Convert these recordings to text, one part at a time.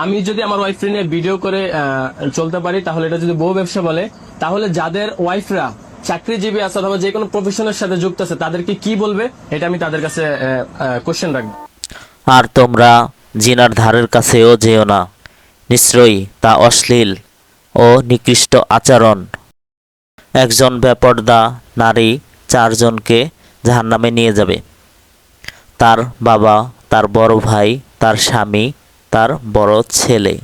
আমি যদি আমার ওয়াইফ নিয়ে ভিডিও করে চলতে পারি, তাহলে এটা যদি বউ ব্যবসা বলে, তাহলে যাদের ওয়াইফরা চাকরিজীবী আছে অথবা যে কোনো প্রফেশনের সাথে যুক্ত আছে, তাদেরকে কি বলবে? এটা আমি তাদের কাছে কোশ্চেন রাখব। আর তোমরা জিনার ধারের কাছেও যেও না। নিশ্চয়ই তা অশ্লীল ও নিকৃষ্ট আচরণ। একজন বেপর্দা নারী চারজনকে জাহান্নামে নিয়ে যাবে। তার বাবা, তার বড় ভাই, তার স্বামী তার বড় ছেলে।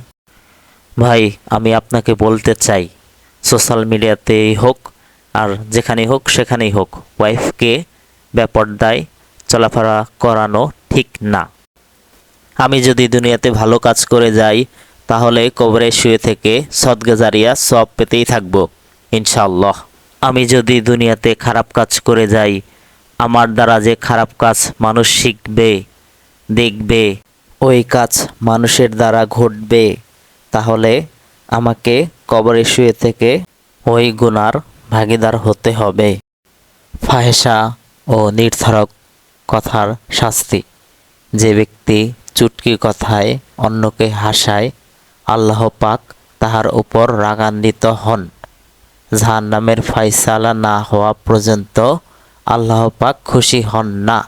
ভাই, আমি আপনাকে বলতে চাই, সোশ্যাল মিডিয়াতেই হোক আর যেখানেই হোক সেখানেই হোক, ওয়াইফকে বেপর্দায় চলাফেরা করানো ঠিক না। আমি যদি দুনিয়াতে ভালো কাজ করে যাই, তাহলে কবরে শুয়ে থেকে সদগাজারিয়া সব পেতেই থাকব ইনশাল্লাহ আমি যদি দুনিয়াতে খারাপ কাজ করে যাই, আমার দ্বারা যে খারাপ কাজ মানুষ শিখবে, দেখবে ওই কাজ মানুষের দ্বারা ঘটবে, তাহলে আমাকে কবরে শুয়ে থেকে ওই গুনার ভাগিদার হতে হবে। ফাহেসা ও নির্ধারক কথার শাস্তি। যে ব্যক্তি চুটকি কথায় অন্যকে হাসায়, আল্লাহ পাক তাহার উপর রাগান্বিত হন। জাহান্নামের ফাইসালা না হওয়া পর্যন্ত আল্লাহ পাক খুশি হন না।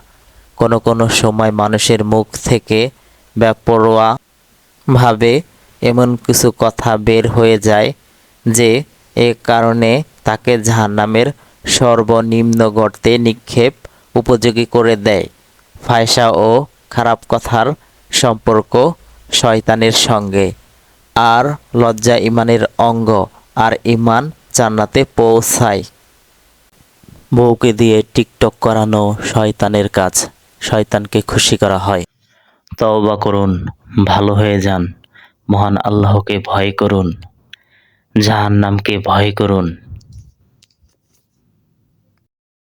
কোনো কোনো সময় মানুষের মুখ থেকে বেপরোয়া ভাবে এমন কিছু কথা বের হয়ে যায় যে এ কারণে তাকে জাহান্নামের সর্বনিম্ন গর্তে নিক্ষেপ উপযোগী করে দেয়। ফায়সা ও খারাপ কথার সম্পর্ক শয়তানের সঙ্গে। আর লজ্জা ইমানের অঙ্গ আর ইমান জান্নাতে পৌঁছায়। বউকে দিয়ে টিকটক করানো শয়তানের কাজ। শয়তানকে খুশি করা হয়। তওবা করুন ভালো হয়ে যান। মহান আল্লাহকে ভয় করুন জাহান্নামকে ভয় করুন।